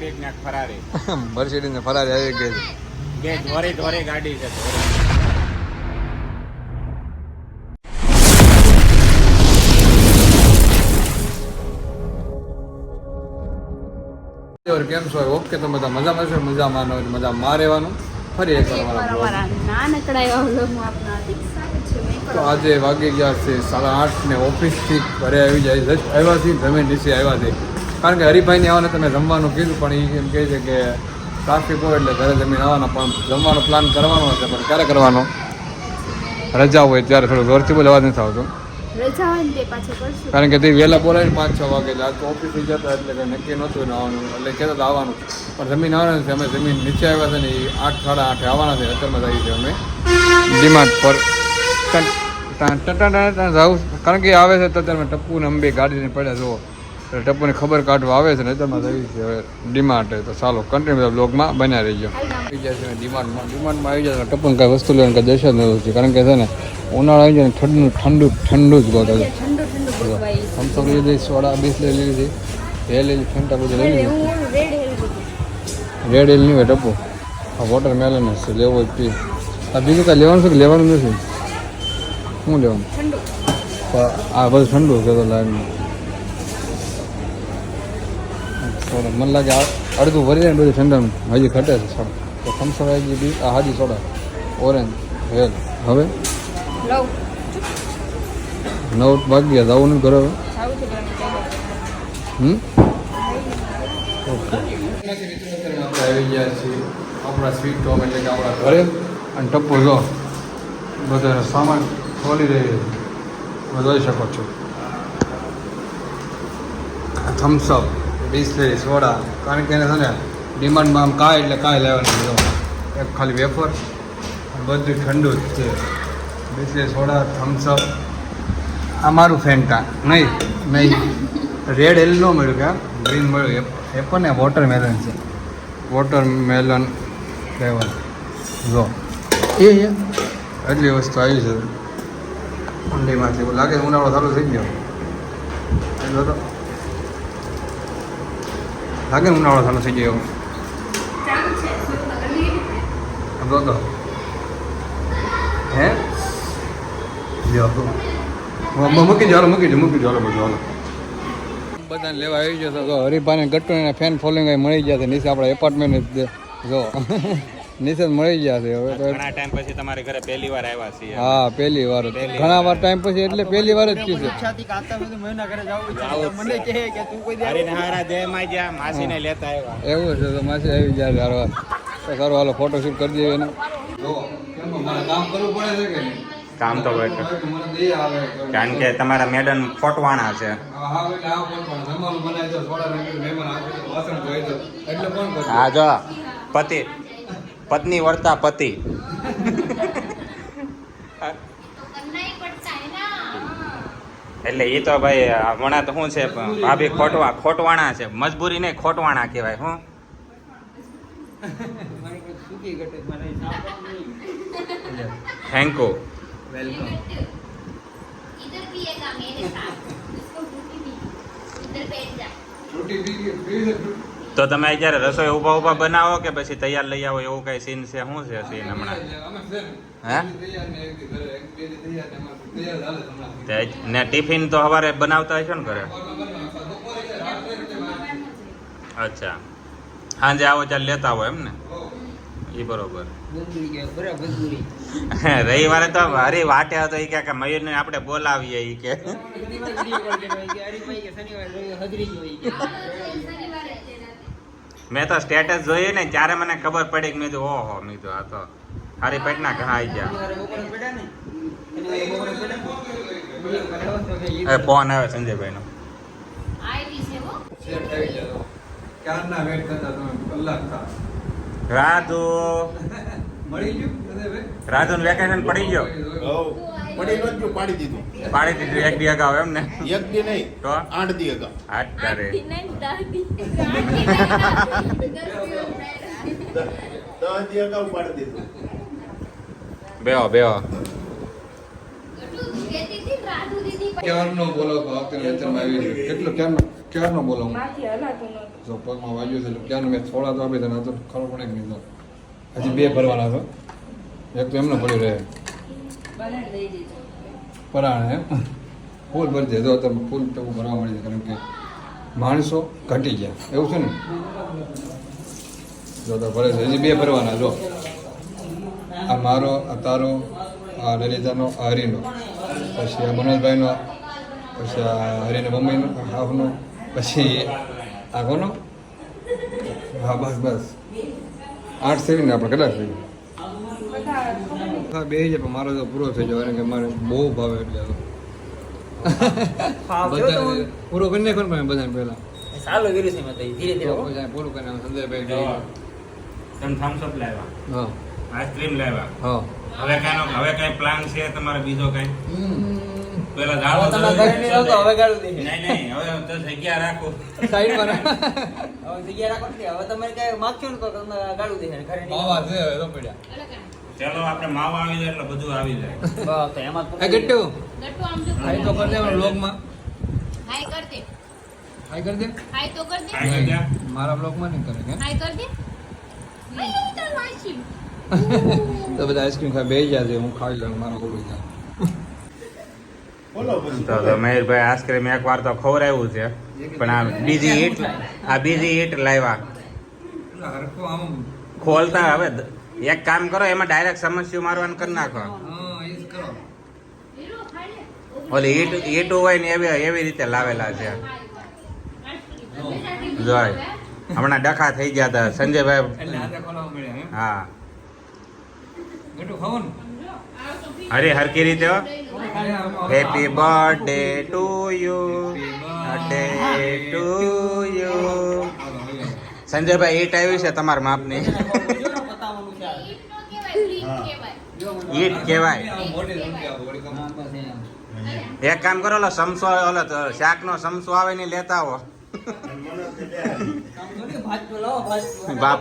Mercedes ને ફરારી Mercedes ને ફરારી આવી ગઈ છે. બે ધોરી ધોરી ગાડી છે. કેમ છો? ઓકે તો બધા મજામાં છો. મજામાં નો હોય મજા માં રહેવાનું. ફરી એક વાર નાનકડા એવા વ્લોગમાં આપનું હાર્દિક છે. તો આજે વાગી ગયા છે સાડા આઠ ને ઓફિસથી ઘરે આવી જાય. જસ્ટ આવ્યા છે જમીન નીચે આવ્યા છે કારણ કે હરિભાઈને આવવાને તમે જમવાનું કીધું પણ એ એમ કહે છે કે ટ્રાફિક હોય એટલે ઘરે જમીન આવવાના પણ જમવાનો પ્લાન કરવાનો છે પણ ક્યારે કરવાનો રજા હોય ત્યારે થોડું જોરથી બોલ અવાજ નથી આવતો રજા હોય ને તે પાછું કરશું કારણ કે તે વહેલા બોલાવીને પાંચ છ વાગે એટલે આજ તો ઓફિસે જતા એટલે કંઈ નક્કી નહોતું ને આવવાનું એટલે કહેતા હતા આવવાનું પણ જમીન આવવાનું છે અમે જમીન નીચે આવ્યા છે ને એ આઠ સાડા આઠે આવવાના છે અત્યારમાં જઈએ છીએ અમે ડિમાન્ડ પર કારણ કે આવે છે તો અત્યારમાં ટપ્પુ ને અંબે ગાડીને પડ્યા જુઓ એટલે ખબર કાઢવા આવે છે ને તમે જઈએ છે હવે ડિમાન્ડ તો ચાલો કન્ટિન્યુ બ્લોગમાં બન્યા રહીજો. આવી જાય છે ડિમાન્ડમાં ડિમાન્ડમાં આવી જાય ટપ્પુને કાંઈ વસ્તુ લેવાની કાંઈ દશ જ નથી હોતી. કારણ કે છે ને ઉનાળો આવી જાય ને ઠંડુ ઠંડુ ઠંડુ જ ગોતો છે. થમ્સઅપ લઈ લીધી સોડા બીસ લઈ લીધી. લઈ લીધી ફેન્ટા બધું લઈ લીધી. રેડ એલ નહીં હોય ટપુ. આ વોટર મેલન છે લેવો પી. આ બીજું કાંઈ લેવાનું છે કે લેવાનું નથી? શું લેવાનું? આ બધું ઠંડુ છે તો લાઈનમાં. સોડા. મને લાગે આ અડધું ભરી જાય ને બધું ઠંડાનું. હજી ઘટે છે સોડા. તો આવી ગઈ બી. આ હાજી સોડા. ઓરેન્જ વેલ હવે? નવ વાગ્યા જવું નહીં ઘરે પણ હમ ઓકે આપણે આવી ગયા છીએ આપણા સ્વીટ હોમ? એટલે કે આપણા ઘરે? અને ટપ્પો જો. બધાનો સામાન ખોલી રહી છે શકો છો. થમ્સઅપ. બિસ્લેરી સોડા કારણ કે એને છે ને ડિમાન્ડમાં આમ કાંઈ એટલે કાંઈ લેવાનું જો એક ખાલી વેફર બધું ઠંડુ જ છે. બિસ્લેરી સોડા થમ્સઅપ આ મારું ફેન્ટા નહીં નહીં. રેડ એલ નો મળ્યું કે ગ્રીન મળ્યું. એ પણ ને વોટર મેલન છે. વોટર મેલન ફ્લેવર જો. એ એટલી વસ્તુ આવી છે. ઠંડીમાંથી. લાગે ઉનાળો ચાલુ થઈ ગયો. લાગે ને ઉનાળો ચાલુ થઈ ગયો? ચાલુ છે જો તો હે? મ- મૂકી હાલો મૂકી દો મૂકી હાલો બધું હાલો. બધાને લેવા આવી જશે. તો હરીફાને ગટ્ટુ એને ફેન ફોલોઈંગ મળી જશે. છે નીચે આપણે એપાર્ટમેન્ટ જો. જ મળી ગયા છે હવે તો ઘણા ટાઈમ પછી તમારે ઘરે પહેલી વાર આવ્યા છીએ. હા પહેલી વાર. જ. ઘણા વાર ટાઈમ પછી એટલે પહેલી વાર જ કીધું. દે હારા જય માજ્યા માસીને લેતા આવ્યા. એવું છે તો માસી આવી જાય સારવાર તો સારું હાલો ફોટોશૂટ કરી દઈએ એને. કામ કરવું પડે છે કે કામ તો કારણ કે તમારા મેડમ ફોટવાણા છે. હા જો પતિ પત્ની વર્તા પતિ. એટલે એ તો ભાઈ હમણાં તો શું છે ભાભી ખોટવા ખોટવાણા છે. મજબૂરી નહીં ખોટવાણા કહેવાય હું. થેન્ક યુ વેલકમ રોટી તો તમે અત્યારે રસોઈ ઊભા ઊભા બનાવો કે પછી તૈયાર લઈ આવો? એવું કઈ સીન છે? શું છે સીન હમણાં? હે? ને ટિફિન તો સવારે બનાવતા હશો ને ઘરે? અચ્છા. સાંજે આવો ચાલ લેતા હોય એમ ને? એ બરોબર. રવિવારે તો હરી વાટે હતો. એ કે મયુર ને આપણે બોલાવીએ એ કે. મેં તો સ્ટેટસ જોયું ને ત્યારે મને ખબર પડી કે મેં તો ઓહો મેં તો આ તો હારી પેટના ઘા આવી ગયા. ફોન આવે સંજયભાઈ નો રાધુ રાધુ વેકેશન પડી ગયો. પડી દીધું. પાડી દીધું એક દી અગાઉ એમ ને એક દી નહીં તો? આઠ દી અગાઉ. હાથ તારે. દસ દી. અગાઉ પાડી દીધું. બેહો બેહો. કહેતી હતી ને રાધુ દીદી પણ ક્યારનો બોલો તો આ વખતે વેતનમાં આવી કેટલો ક્યારનો ક્યારનો બોલો? હું જો પગમાં વાગ્યું છે એટલે ક્યારનો? મેં થોડા તો આપી દે તો ખરો પડે કે નહીં તો હજી બે ભરવાના છો. એક તો એમને પડ્યું રહે. પરાણે એમ ફૂલ ભરી દેજો તમે ફૂલ ટકું ભરવા મળી જાય, કારણ કે માણસો ઘટી ગયા. એવું છે ને? જો તો ભરે છે. હજી બે ભરવાના, જો. આ મારો, આ તારો, આ લલિતાનો, આ હરિનો. પછી આ મનોજભાઈનો, પછી આ હરિને મમ્મીનો હાફનો પછી આ કોનો? હા, બસ બસ. આઠ સેવી આપણે, કેટલા થઈ નહીં. હા બે છે પણ મારો તો પૂરો થઈ જાય કારણ કે મારે બહુ ભાવે એટલે બધાને પૂરો કરી નાખો ને બધાને પહેલા. ચાલુ કર્યું છે મેં ધીરે ધીરે પૂરું કરી નાખો સંજયભાઈ તમે થમ્સ અપ લાવ્યા? હા. આઈસ્ક્રીમ લાવ્યા? હા. હવે કઈ પ્લાન છે તમારે બીજો કઈ? પેલા હવે તમે ઘરે નહીં રહો તો હવે ગાળું દે નહીં નહીં હવે તો જગ્યા રાખો. હવે જગ્યા રાખો ને હવે તમે કઈ માગશો ને તો તમને ગાળું દે ઘરે નહીં માવા છે હવે તો પડ્યા. ચલો આપણે માવા આવી જાય એટલે બધું આવી જાય. બસ, તો એમાં જ એ ગટ્ટુ. ગટ્ટુ આમ જો. હાઈ તો કરી દે બ્લોગમાં હાય કર દે. હાઈ કરી દે. હાય તો કર દે. હાઈ કરી દે. મારા બ્લોગમાં નહીં કરે કે હાય કર દે. તો તો બધા આઈસ્ક્રીમ બેસી હું ખાઈ લઉં મારો બોલું જાય બોલો તો તો આઈસ્ક્રીમ એક વાર તો ખવડાવ્યું છે પણ આ બીજી ઈટ આ બીજી ઈટ લાવ્યા. ખોલતા હવે એક કામ કરો એમાં ડાયરેક્ટ સમસ્યા મારવાનું કરી નાખો. ઓલી ઈટ ઈટ હોય ને એવી એવી રીતે લાવેલા છે. જોય. હમણાં ડખા થઈ ગયા હતા. સંજયભાઈ હા. અરે હરે હરકી રીતે happy birthday to you birthday to you Sanjaybhai ઈટ આવી છે તમારા માપની બતાવવાનું છે આ. ઈટ નો કહેવાય બ્લીચ કહેવાય ઈટ કહેવાય. એક કામ કરો, ઓલો સમસો, ઓલો તો શાકનો સમસો આવે ને લેતા આવો.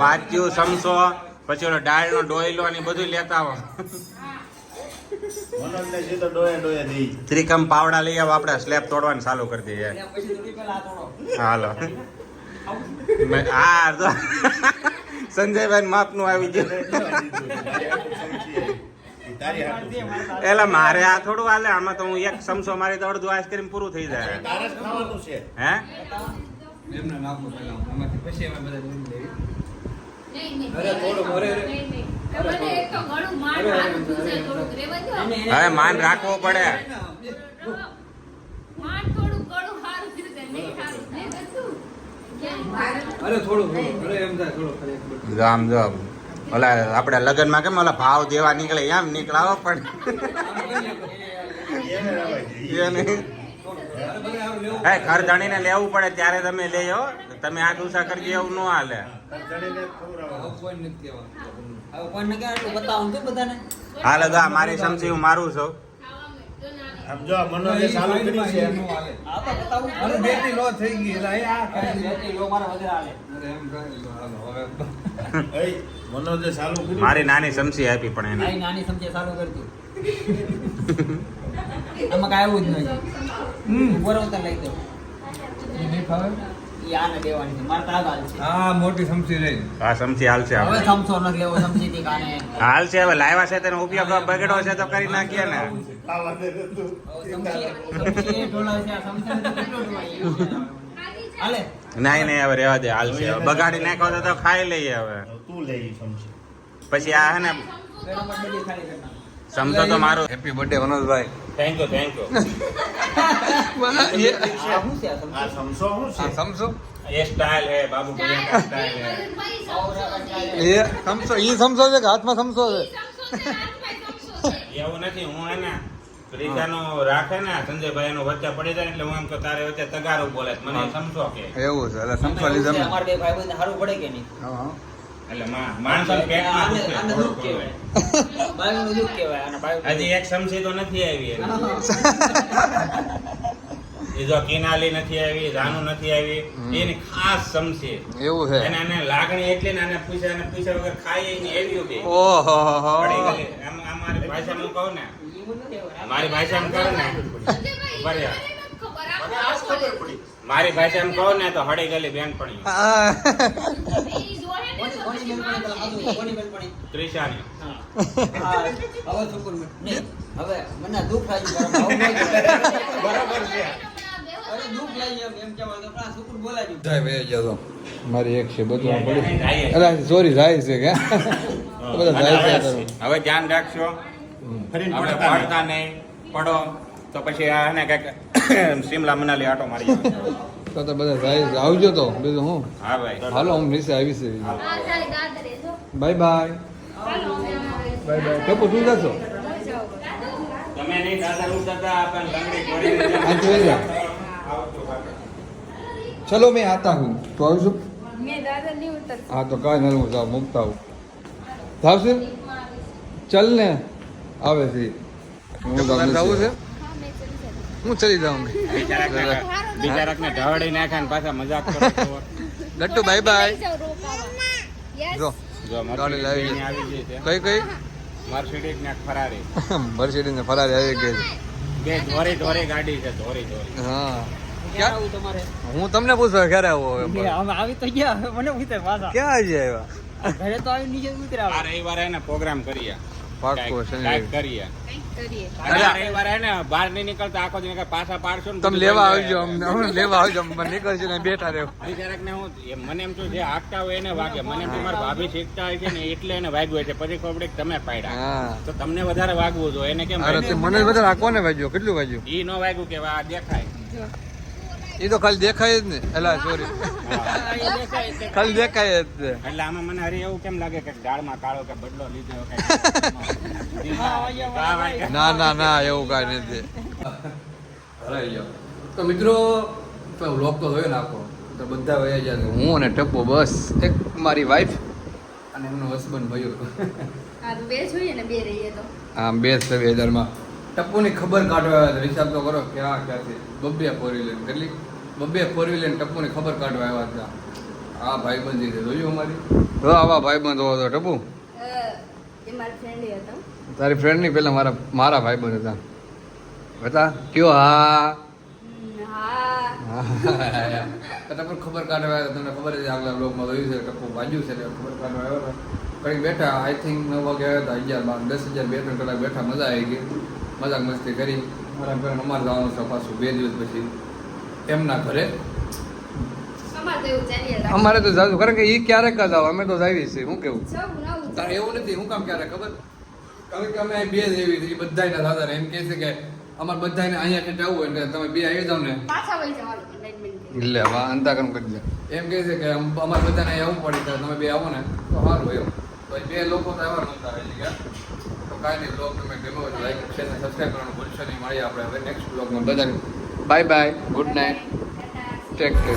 ભાચ્યું સમસો, પછી ઓલો દાળનો ડોયલો ને બધું લેતા આવો. ત્રિકમ પાવડા લઈ આવો, આપણે સ્લેબ તોડવાનું ચાલુ કરી દઈએ. હાલો. હા સંજયભાઈ માપનું આવી ગયું. એલા મારે આ થોડું હાલે આમાં તો હું એક સમસો મારી તો અડધું આઈસ્ક્રીમ પૂરું થઈ જાય. હે? હવે માન રાખવો પડે. અરે થોડું થોડું અરે એમ થાય થોડું ઓલા આપણે લગ્નમાં કેમ ઓલા ભાવ દેવા નીકળે એમ નીકળાવો પણ. એ ઘર જાણીને લેવું પડે ત્યારે તમે આવો તમે આ દુસા કરજો, એવું ન હાલે. હાલ તો મારી સમજી હું મારું છું. તો ના આમ જો ચાલુ કરી છે. આ તો બતાવું. જ બેટી લો થઈ ગઈ એટલે આ બેટી લો મારા વધારે હાલે. એમ થાય તો હાલો હવે એય, મનોજે ચાલુ કરી મારી નાની સમસી આપી પણ એને. નાની નાની સમજે ચાલુ કરતું આમાં કાંઈ આવું જ નહીં. હમ. બરોબર લઈ દો એ નહીં આને દેવાની છે મારે તો આ છે. હા મોટી સમસી રહી. આ સમસી હાલશે હવે સમસો નથી લેવો સમજી હતી કાને હાલશે હવે લાવ્યા છે તેનો ઉપયોગ બગડો છે તો કરી નાખીએ ને. હાલે? નહીં નહીં હવે રેવા દે હાલ છે. બગાડી નાખો તો તો ખાઈ લઈએ હવે. તું લઈ સમજી પછી આ હે ને. સમજો તો મારું. Happy birthday Manojbhai. Thank you thank you આ સમસો શું છે સમસો એ સ્ટાઇલ હે બાબુ ભૈયા કા સ્ટાઇલ હે એ સમસો ઈ સમસો છે કે હાથમાં સમસો છે એવું નથી હું હે ને રીતાનો રાખે ને સંજયભાઈ એનો વચ્ચે પડી જાય એટલે હું એમ કે તારે વચ્ચે તગારું બોલે મને સમજો કે એવું છે એટલે સમસો લીધા છે, બે ભાઈ બંધ સારું પડે કે નહીં હા, હા. એટલે મા- માણસોને પેટમાં આને દુખે આને થોડું દુઃખ કહેવાય. બાયુનું દુઃખ કહેવાય અને બાયુનું હજી એક સમસી તો નથી આવી જો કિનાલી નથી આવી રાનુ નથી આવી એની ખાસ સમસી. એવું છે. એને એને લાગણી એટલી ને આને પૂછ્યા અને પૂછ્યા વગર ખાઈ નહીં એવી બે ઓહો હો હો. પડી ગયેલી. આમ- અમારી મારી ભાષામાં કહું ને? મારી ભાષા એમ મારી ભાષામાં કહો ને બરાબર. પડી. મારી ભાષામાં કહો ને તો હળી ગયેલી બેનપણી હા. ત્રિશાની હવે હવે મને દુઃખ લાગ્યું. બરાબર છે મારી એક છે બધું પડી અરે સોરી જાય છે કે બધા જાય છે હવે ધ્યાન રાખશો આપણે પડતા નહીં. પડો તો પછી આ ને કંઈક શિમલા મનાલી આટો મારી. તો તો બધા સાહેબ આવજો તો. બીજું હું? હા ભાઈ. હાલો હું નીચે આવી છે. Bye bye. હાલો, બાય બાય. ટપુ તું જશો? તમે નહીં દાદા હું દાદા લંગડી. ચલો મેં આતા હું. તો ઉતર હા તો કાંઈ નહીં હું જાઉં મૂકતા આવું થાવશે ચલ ને. આવે છે. હું જવું છે? હું ચલી જાઉં બિચારાકને ઢવડી નાખે ને પાછા મજાક કરો છો. લટ્ટુ બાય બાય. જો જો ગાડી લાવી આવી કઈ કઈ? મર્સિડીઝ ને ફરારી મર્સિડીઝ ને ફરારી આવી ગઈ છે. બે ધોરી ધોરી ગાડી છે ધોરી ધોરી. હા. તમારે? હું તમને પૂછવા ક્યારે આવો હવે અમે આવી તો ગયા મને પૂછે પાછા. ક્યાં આવી આવ્યા ઘરે તો આવી નીચે ઉતર્યા આ રવિવારે એને પ્રોગ્રામ કરીએ. શનિ કરીએ. બહાર નહીં નીકળતા આખો દિન પાછા પાડશો ને તમે લેવા આવજો અમને અમને લેવા આવજો અમે નીકળશું ને બેઠા રહેવું બિચારાકને હું મને એમ છું જે હાંકતા હોય એને વાગે. મને એમ મારા ભાભી શીખતા હોય છે ને એટલે એને વાગ્યું હોય છે. પછી ખબર તમે પાડ્યા. તો તમને વધારે વાગવું જોઈએ. એને કેમ મને વધારે આ કોને વાગ્યો? કેટલું વાગ્યું? ઈ ન વાગ્યું કે આ દેખાય. એ તો ખાલી દેખાય જ ને. એલા સોરી ખાલી દેખાય જ ને. એટલે આમાં મને હરી એવું કેમ લાગે કે ગાળમાં કાળો કે બદલો લીધો ના ના ના એવું કાંઈ નથી. તો મિત્રો વ્લોગ તો જોયો નાખો તો બધા વયા જાય હું અને ટપ્પો બસ એક મારી વાઈફ અને એમનો હસબન્ડ ભાઈઓ. હા બે જોઈએ ને બે રહીએ તો. હા બે છે બે હજારમાં. ટપ્પુની ખબર કાઢવા આવ્યા હતા. હિસાબ તો કરો ક્યાં ક્યાંથી? બબ્બે ફોર વ્હીલર કેટલી? બબ્બે ફોર વ્હીલર ટપ્પુની ખબર કાઢવા આવ્યા હતા. આ ભાઈબંધી છે. જોયું અમારી? તો આવા ભાઈબંધ હોવા તો ટપ્પુ. તારી ફ્રેન્ડની પહેલા મારા મારા ભાઈબંધ હતા. બતા કયો હા? હા. ટપ્પુ ખબર કાઢવા આવ્યા હતા. તમને ખબર છે આગલા બ્લોગમાં જોયું છે ટપ્પુ બાજુ છે ખબર કાઢવા આવ્યો હતા. કંઈક બેઠા આઈ થિંક નવ વાગે આવ્યા હતા અગિયાર બાર દસ હજાર બે ત્રણ કલાક બેઠા મજા આવી ગઈ. મજાક મસ્તી કરી. મારા ઘરે અમારે જવાનું છે પાછું બે દિવસ પછી. એમના ઘરે. અમારે તો એવું ચાલ્યા રાખે. અમારે તો જાજુ કારણ કે એ ક્યારેક જ આવે. અમે તો જાવી છે શું કેવું? તારે એવું નથી હું કામ ક્યારે ખબર? કારણ કે અમે અહીં બે જ એવી હતી બધાયના દાદા એમ કહે છે કે અમારે બધાને અહીંયા ટેન્ટ આવવું હોય એટલે તમે બે આવી જાવ ને. એટલે હવે અંતાકરણ કરી દે. એમ કહે છે કે અમારે બધાને અહીંયા આવવું પડે તો તમે બે આવો ને. તો સારું એવું. તો બે લોકો તો એવા નહોતા એટલે કે કાંઈ નહીં બ્લોગ આપણે હવે નેક્સ્ટ બ્લોગમાં bye bye good night take care